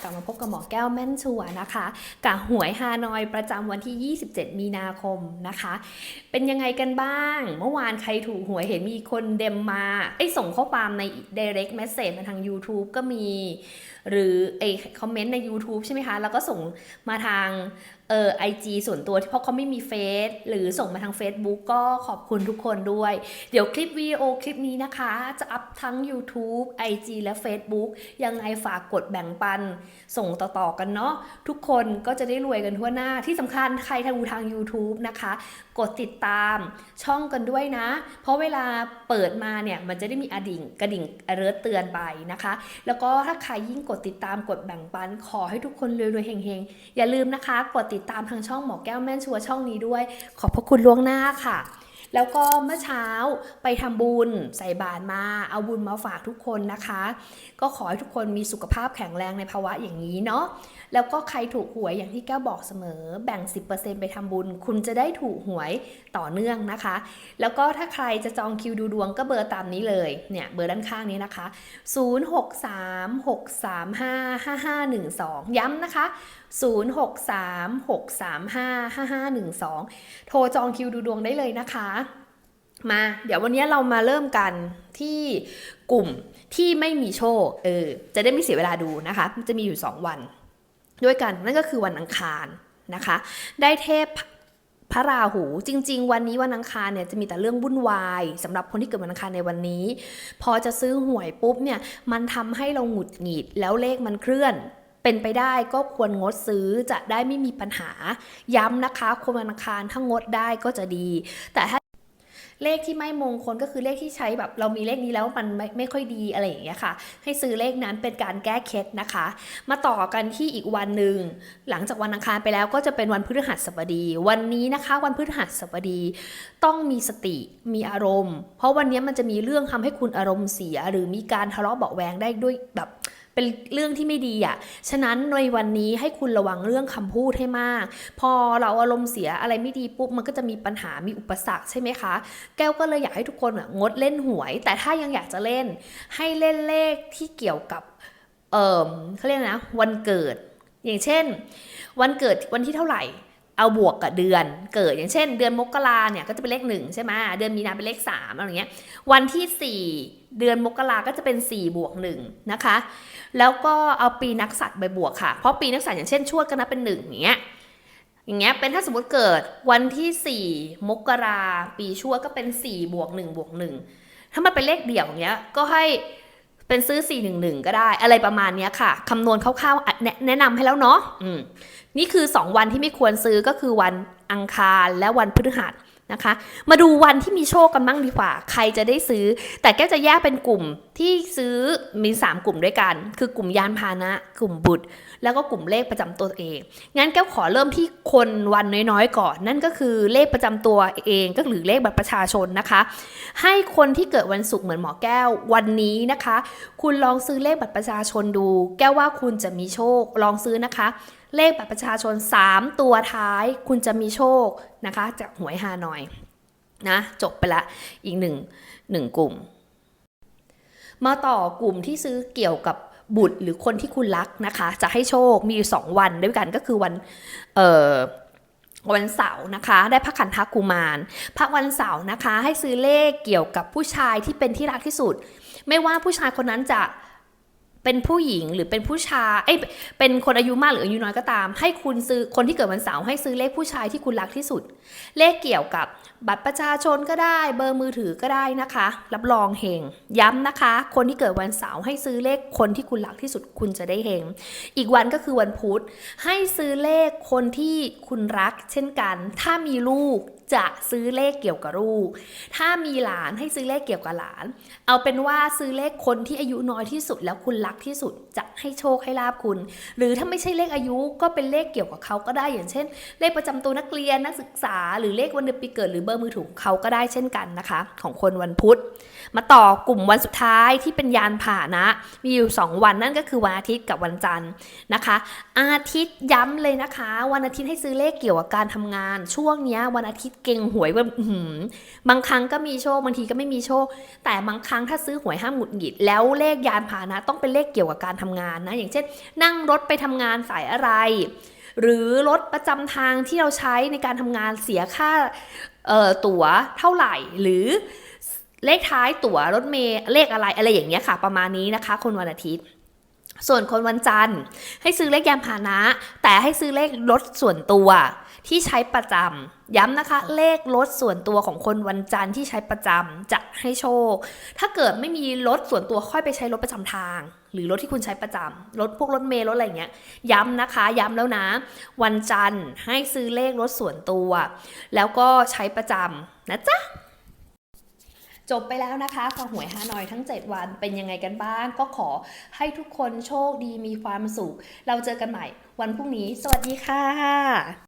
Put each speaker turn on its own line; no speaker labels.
กลับมาพบกับหมอแก้วแม่นชัวนะคะกับหวยฮานอยประจำวันที่ 27 มีนาคมนะคะ เป็นยังไงกันบ้าง เมื่อวานใครถูกหวยเห็นมีคนเดมมาไอ้ส่งข้อความใน direct message มาทาง YouTube ก็มี หรือไอ้คอมเมนต์ใน YouTube ใช่ไหมคะ แล้วก็ส่งมาทาง เออไอจส่วนตัวที่เพราะเขาไม่มีเฟซหรือส่งมาทาง Facebook ก็ขอบคุณทุกคนด้วย เดี๋ยวคลิปวิดีโอคลิปนี้นะคะ จะอัพทั้ง YouTube IG และ Facebook ยังไงฝากกดแบ่งปัน ส่งต่อๆกันเนาะทุกคนก็จะได้รวยกันทั่วหน้าที่สำคัญใครทางูทาง YouTube นะคะ กดติดตามช่องกันด้วยนะ เพราะเวลาเปิดมาเนี่ย มันจะได้มีอดิ่งกระดิ่งเรเตือนไปนะคะ แล้วก็ถ้าใครยิ่งกดติดตามกดแบ่งปันขอให้ทุกคนรวยๆเฮงๆอย่าลืมนะคะ กดติดตามทางช่องหมอแก้วแม่นชัวช่องนี้ด้วย ขอบพระคุณล่วงหน้าค่ะ แล้วก็เมื่อเช้าไปทำบุญใส่บาตรมา เอาบุญมาฝากทุกคนนะคะ ก็ขอให้ทุกคนมีสุขภาพแข็งแรงในภาวะอย่างนี้เนาะแล้วก็ใครถูกหวยอย่างที่แก้วบอกเสมอ แบ่ง 10%ไปทำบุญ คุณจะได้ถูกหวยต่อเนื่องนะคะ แล้วก็ถ้าใครจะจองคิวดูดวงก็เบอร์ตามนี้เลยเนี่ยเบอร์ด้านข้างนี้นะคะ 0636355512 ย้ำนะคะ 0636355512 โทรจองคิวดูดวงได้เลยนะคะ มา เดี๋ยววันนี้เรามาเริ่มกันที่กลุ่มที่ไม่มีโชค เออ จะได้ไม่เสียเวลาดูนะคะมันจะมีอยู่ 2 วัน ด้วยกัน นั่นก็คือวันอังคารนะคะ ได้เทพพระราหู จริง ๆ วันนี้วันอังคารเนี่ยจะมีแต่เรื่องวุ่นวายสำหรับคนที่เกิดวันอังคารในวันนี้ พอจะซื้อหวยปุ๊บเนี่ยมันทำให้เราหงุดหงิดแล้วเลขมันเคลื่อน เป็นไปได้ก็ควรงดซื้อจะได้ไม่มีปัญหา ย้ำนะคะคนวันอังคารถ้างดได้ก็จะดี แต่ถ้าเลขที่ไม่มงคลก็คือเลขที่ใช้แบบเรามีเลขนี้แล้วมันไม่ไม่ค่อยดีอะไรอย่างเงี้ยค่ะ ให้ซื้อเลขนั้นเป็นการแก้เคล็ดนะคะ มาต่อกันที่อีกวันหนึ่งหลังจากวันอังคารไปแล้วก็จะเป็นวันพฤหัสบดี วันนี้นะคะวันพฤหัสบดี ต้องมีสติมีอารมณ์ เพราะวันนี้มันจะมีเรื่องทำให้คุณอารมณ์เสีย หรือมีการทะเลาะเบาแวงได้ด้วยแบบ เป็นเรื่องที่ไม่ดีอะ ฉะนั้นในวันนี้ให้คุณระวังเรื่องคำพูดให้มาก พอเราอารมณ์เสียอะไรไม่ดีปุ๊บมันก็จะมีปัญหามีอุปสรรคใช่ไหมคะ แก้วก็เลยอยากให้ทุกคนอะงดเล่นหวย แต่ถ้ายังอยากจะเล่น ให้เล่นเลขที่เกี่ยวกับเออเขาเรียกนะวันเกิด อย่างเช่น วันเกิดวันที่เท่าไหร่ เอาบวกกับเดือนเกิดอย่างเช่น เดือนมกราเนี่ยก็จะเป็นเลขหนึ่งใช่ไหมเดือนมีนาเป็นเลขสามอะไรเงี้ยวันที่สี่เดือนมกราก็จะเป็นสี่บวกหนึ่งนะคะ แล้วก็เอาปีนักษัตรไปบวกค่ะ เพราะปีนักษัตรอย่างเช่นชวดก็นับเป็นหนึ่งอย่างเงี้ยอย่างเงี้ยเป็นถ้าสมมติเกิดวันที่ 4 มกราปีชั่วก็เป็น 4 บวก1บวก1ถ้ามันเป็นเลขเดี่ยวอย่างเงี้ยก็ให้ เป็นซื้อ 411 ก็ได้ อะไรประมาณนี้ค่ะคำนวณคร่าวๆแนะนำให้แล้วเนาะนี่คือ 2 วันที่ไม่ควรซื้อก็คือวันอังคารและวันพฤหัส นะคะ มาดูวันที่มีโชคกันบ้างดีกว่า ใครจะได้ซื้อ แต่แก้วจะแยกเป็นกลุ่มที่ซื้อมี 3 กลุ่มด้วยกัน คือกลุ่มยานพาหนะ กลุ่มบุตร แล้วก็กลุ่มเลขประจำตัวเอง งั้นแก้วขอเริ่มที่คนวันน้อยๆก่อน นั่นก็คือเลขประจำตัวเองก็หรือเลขบัตรประชาชนนะคะ ให้คนที่เกิดวันศุกร์เหมือนหมอแก้ววันนี้นะคะ คุณลองซื้อเลขบัตรประชาชนดู แก้วว่าคุณจะมีโชคลองซื้อนะคะ เลขบัตรประชาชน 3 ตัวท้าย คุณจะมีโชคนะคะจากหวยฮานอยนะจบไปละอีกหนึ่งหนึ่งกลุ่ม มาต่อกลุ่มที่ซื้อเกี่ยวกับบุตรหรือคนที่คุณรักนะคะ จะให้โชคมีอยู่สองวันด้วยกันก็คือวันเอ่อวันเสาร์นะคะ ได้พระขันธกุมารพระวันเสาร์นะคะ ให้ซื้อเลขเกี่ยวกับผู้ชายที่เป็นที่รักที่สุด ไม่ว่าผู้ชายคนนั้นจะ เป็นผู้หญิงหรือเป็นผู้ชายเอ้ยเป็นคนอายุมากหรืออายุน้อยก็ตาม ให้คุณซื้อคนที่เกิดวันเสาร์ให้ซื้อเลขผู้ชายที่คุณรักที่สุด เลขเกี่ยวกับบัตรประชาชนก็ได้ เบอร์มือถือก็ได้นะคะ รับรองเฮงย้ำนะคะ คนที่เกิดวันเสาร์ให้ซื้อเลขคนที่คุณรักที่สุดคุณจะได้เฮงอีกวันก็คือวันพุธให้ซื้อเลขคนที่คุณรัก เช่นกัน ถ้ามีลูกจะซื้อเลขเกี่ยวกับลูก ถ้ามีหลานให้ซื้อเลขเกี่ยวกับหลาน เอาเป็นว่าซื้อเลขคนที่อายุน้อยที่สุดแล้วคุณรักที่สุดจะให้โชคให้ลาบคุณ หรือถ้าไม่ใช่เลขอายุก็เป็นเลขเกี่ยวกับเขาก็ได้อย่างเช่น เลขประจำตัวนักเรียนนักศึกษา หรือเลขวันเดือนปีเกิดหรือเบอร์มือถือเขาก็ได้เช่นกันนะคะ ของคนวันพุธ มาต่อกลุ่มวันสุดท้ายที่เป็นยานผ่านะ มีอยู่ 2 วันนั่นก็คือวันอาทิตย์กับวันจันทร์นะคะ อาทิตย์ย้ำเลยนะคะ วันอาทิตย์ให้ซื้อเลขเกี่ยวกับการทำงาน ช่วงนี้วันอาทิตย์เก่งหวยแบบอื้อหือบางครั้งก็มีโชคบางทีก็ไม่มีโชค แต่บางครั้งถ้าซื้อหวยห้ามหงุดหงิดแล้วเลขยานพานะต้องเป็นเลขเกี่ยวกับการทำงานนะ อย่างเช่น นั่งรถไปทำงานสายอะไร หรือรถประจำทางที่เราใช้ในการทำงานเสียค่าตั๋วเท่าไหร่ หรือเลขท้ายตั๋วรถเมล์เลขอะไรอะไรอย่างเงี้ยค่ะ ประมาณนี้นะคะ คนวันอาทิตย์ ส่วนคนวันจันทร์ ให้ซื้อเลขยานพาหนะ แต่ให้ซื้อเลขรถส่วนตัวที่ใช้ประจำย้ำนะคะ เลขรถส่วนตัวของคนวันจันทร์ที่ใช้ประจำจะให้โชค ถ้าเกิดไม่มีรถส่วนตัวค่อยไปใช้รถประจำทาง หรือรถที่คุณใช้ประจำรถพวกรถเมล์รถอะไรเงี้ย ย้ำนะคะ ย้ำแล้วนะ วันจันทร์ให้ซื้อเลขรถส่วนตัว แล้วก็ใช้ประจำนะจ๊ะ จบไปแล้วนะคะคอหวยฮานอยทั้ง 7 วันเป็นยังไงกันบ้าง ก็ขอให้ทุกคนโชคดีมีความสุข เราเจอกันใหม่วันพรุ่งนี้ สวัสดีค่ะ